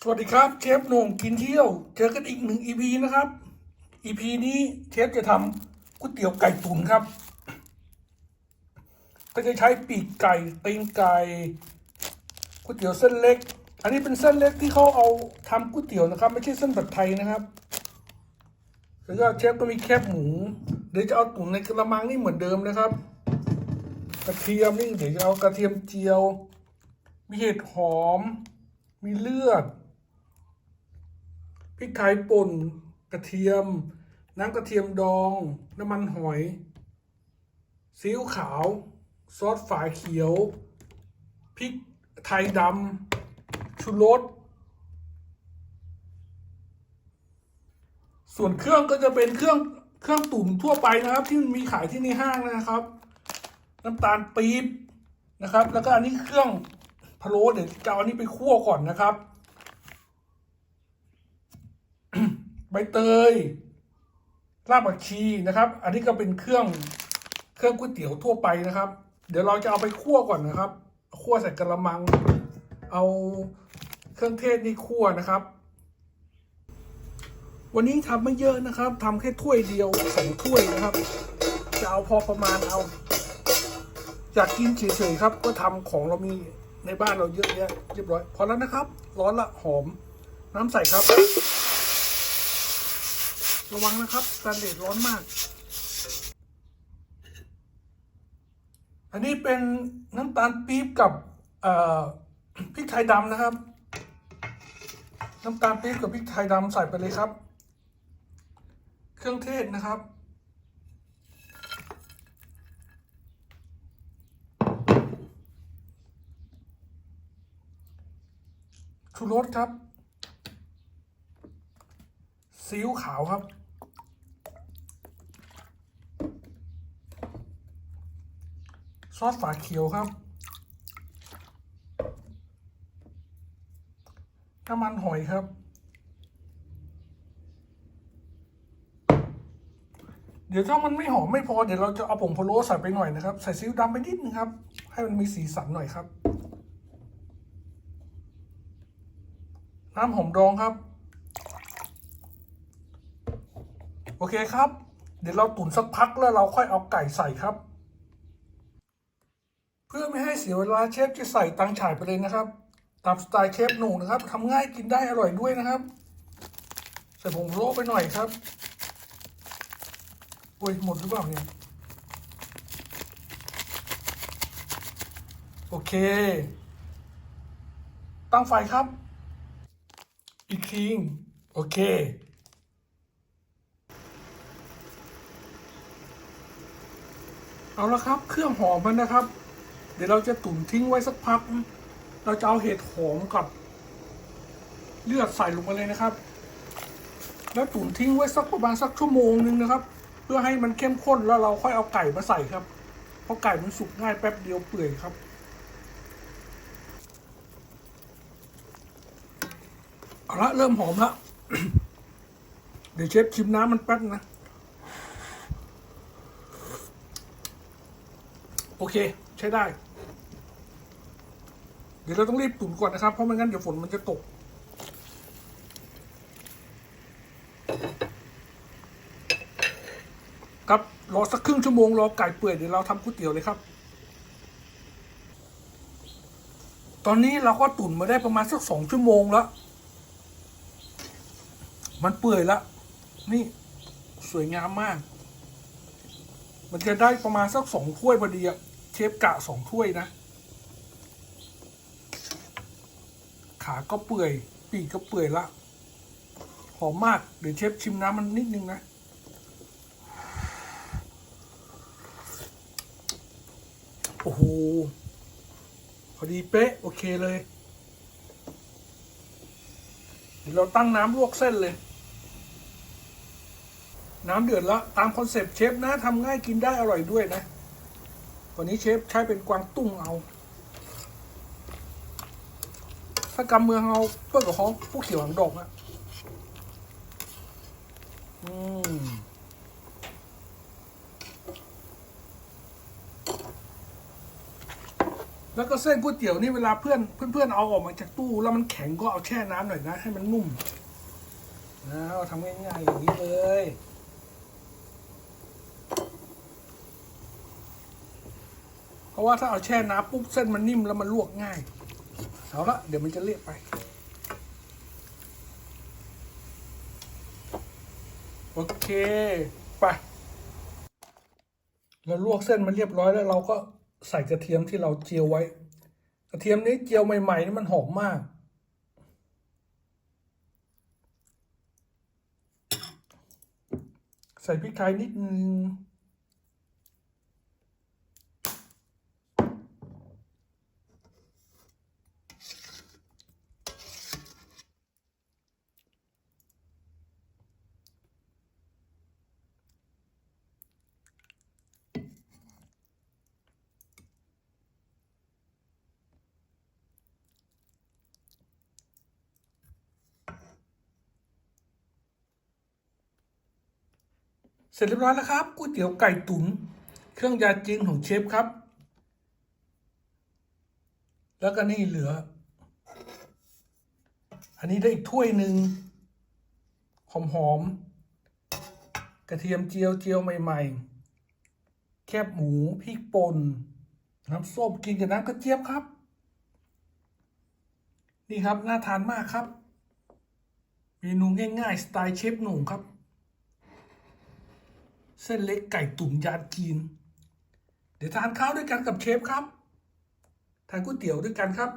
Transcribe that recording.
สวัสดีครับเชฟโหน่งกินเที่ยว เจอกันอีกหนึ่งอีพีนะครับอีพีนี้เชฟจะทำก๋วยเตี๋ยวไก่ตุ๋นครับ ก็จะใช้ปีกไก่ตีนไก่ก๋วยเตี๋ยวเส้นเล็ก อันนี้เป็นเส้นเล็กที่เขาเอาทำก๋วยเตี๋ยวนะครับ ไม่ใช่เส้นแบบไทยนะครับแล้วก็เชฟก็มีแคบหมูเดี๋ยวจะเอาตุ๋นในกระมังนี่เหมือนเดิมนะครับ กระเทียมนี่เดี๋ยวจะเอากระเทียมเจียว มีเห็ดหอม มีเลือด พริกไทยป่น กระเทียม น้ำกระเทียมดอง น้ำมันหอย ซีอิ๊วขาว ซอสฝาเขียว พริกไทยดำชูรส ส่วนเครื่องก็จะเป็นเครื่องเครื่องตุ๋นทั่วไปนะครับ ที่มันมีขายที่ในห้างนะครับ น้ำตาลปี๊บนะครับ แล้วก็อันนี้เครื่องพะโล้เดี๋ยวจะเอาอันนี้ไปคั่วก่อนนะครับ ใบเตยรากผักชีนะครับ อันนี้ก็เป็นเครื่องเครื่องก๋วยเตี๋ยวทั่วไปนะครับ เดี๋ยวเราจะเอาไปคั่วก่อนนะครับคั่วใส่กระมัง เอาเครื่องเทศนี่คั่วนะครับ วันนี้ทำไม่เยอะนะครับทำแค่ถ้วยเดียวสองถ้วยนะครับ จะเอาพอประมาณเอาอยากกินเฉยๆครับ ก็ทำของเรามีในบ้านเราเยอะแยะเรียบร้อยพอแล้วนะครับ ร้อนละหอม น้ำใส่ครับ ระวังนะครับสแตนเลสร้อนมาก อันนี้เป็นน้ำตาลปี๊บกับพริกไทยดำนะครับ น้ำตาลปี๊บกับพริกไทยดำใส่ไปเลยครับ เครื่องเทศนะครับชูรสครับ ซีอิ๊วขาวครับ ซอสฝาเขียวครับ น้ำมันหอยครับ เดี๋ยวถ้ามันไม่หอมไม่พอ เดี๋ยวเราจะเอาผงพะโล้ใส่ไปหน่อยนะครับ ใส่ซีอิ๊วดำไปนิดนึงครับ ให้มันมีสีสันหน่อยครับ น้ำหอมดองครับ โอเคครับ เดี๋ยวเราตุ๋นสักพักแล้วเราค่อยเอาไก่ใส่ครับ เพื่อไม่ให้เสียเวลาเชฟจะใส่ตังฉายไปเลยนะครับ ตามสไตล์เชฟหนูนะครับทำง่ายกินได้อร่อยด้วยนะครับ ใส่ผงโรไปหน่อยครับโอ้ยหมดหรือเปล่าเนี่ยโอเค ตั้งไฟครับ อีกทีโอเค เอาละครับ เครื่องหอมมันนะครับ เดี๋ยวเราจะตุ๋นทิ้งไว้สักพัก เราจะเอาเห็ดหอมกับ เลือดใส่ลงไปเลยนะครับ แล้วตุ๋นทิ้งไว้สักประมาณสักชั่วโมงหนึ่งนะครับ เพื่อให้มันเข้มข้นแล้วเราค่อยเอาไก่มาใส่ครับ เพราะไก่มันสุกง่ายแป๊บเดียวเปื่อยครับเอาละเริ่มหอมละเดี๋ยวเชฟชิมน้ำมันแป๊บนะ โอเค ใช้ได้ เดี๋ยวเราต้องรีบตุ๋นก่อนนะครับ เพราะไม่งั้นเดี๋ยวฝนมันจะตก ครับรอสักครึ่งชั่วโมงรอไก่เปื่อยเดี๋ยวเราทำก๋วยเตี๋ยวเลยครับ ตอนนี้เราก็ตุ๋นมาได้ประมาณสักสองชั่วโมงแล้ว มันเปื่อยแล้ว นี่สวยงามมาก มันจะได้ประมาณสักสองถ้วยพอดีอะ เชฟกะสองถ้วยนะ ขาก็เปื่อย ปีกก็เปื่อยละ หอมมาก เดี๋ยวเชฟชิมน้ำมันนิดนึงนะ โอ้โห พอดีเป๊ะ โอเคเลย เดี๋ยวเราตั้งน้ำลวกเส้นเลยน้ำเดือดแล้ว ตามคอนเซปต์เชฟนะทำง่ายกินได้อร่อยด้วยนะ วันนี้เชฟใช้เป็นกวางตุ้งเอา ถ้ากำเมืองเอาเพื่อกับเขาผู้เขียวหางดอกอะอืมแล้วก็เส้นก๋วยเตี๋ยวนี่เวลาเพื่อนเพื่อนๆเอาออกมาจากตู้ แล้วมันแข็งก็เอาแช่น้ำหน่อยนะ ให้มันนุ่มนะเราทำง่ายๆอย่างนี้เลย เพราะว่าถ้าเอาแช่น้ำปุ๊บเส้นมันนิ่มแล้วมันลวกง่าย เอาละเดี๋ยวมันจะเละไป โอเคไปเราลวกเส้นมันเรียบร้อยแล้วเราก็ใส่กระเทียมที่เราเจียวไว้ กระเทียมนี้เจียวใหม่ๆนี่มันหอมมากใส่พริกไทยนิดนึง เสร็จเรียบร้อยแล้วครับก๋วยเตี๋ยวไก่ตุ๋นเครื่องยาจีนของเชฟครับ แล้วก็นี่เหลือ อันนี้ได้อีกถ้วยหนึ่งหอมหอมกระเทียมเจียวเจียวใหม่ ๆ แคบหมูพริกป่นน้ำส้มกินกับน้ำกระเจี๊ยบครับ นี่ครับ น่าทานมากครับ เมนูง่าย ๆ สไตล์เชฟหนุ่มครับ เส้นเล็กไก่ตุ๋นยาจีน เดี๋ยวทานข้าวด้วยกันกับเชฟครับ ทานก๋วยเตี๋ยวด้วยกันครับ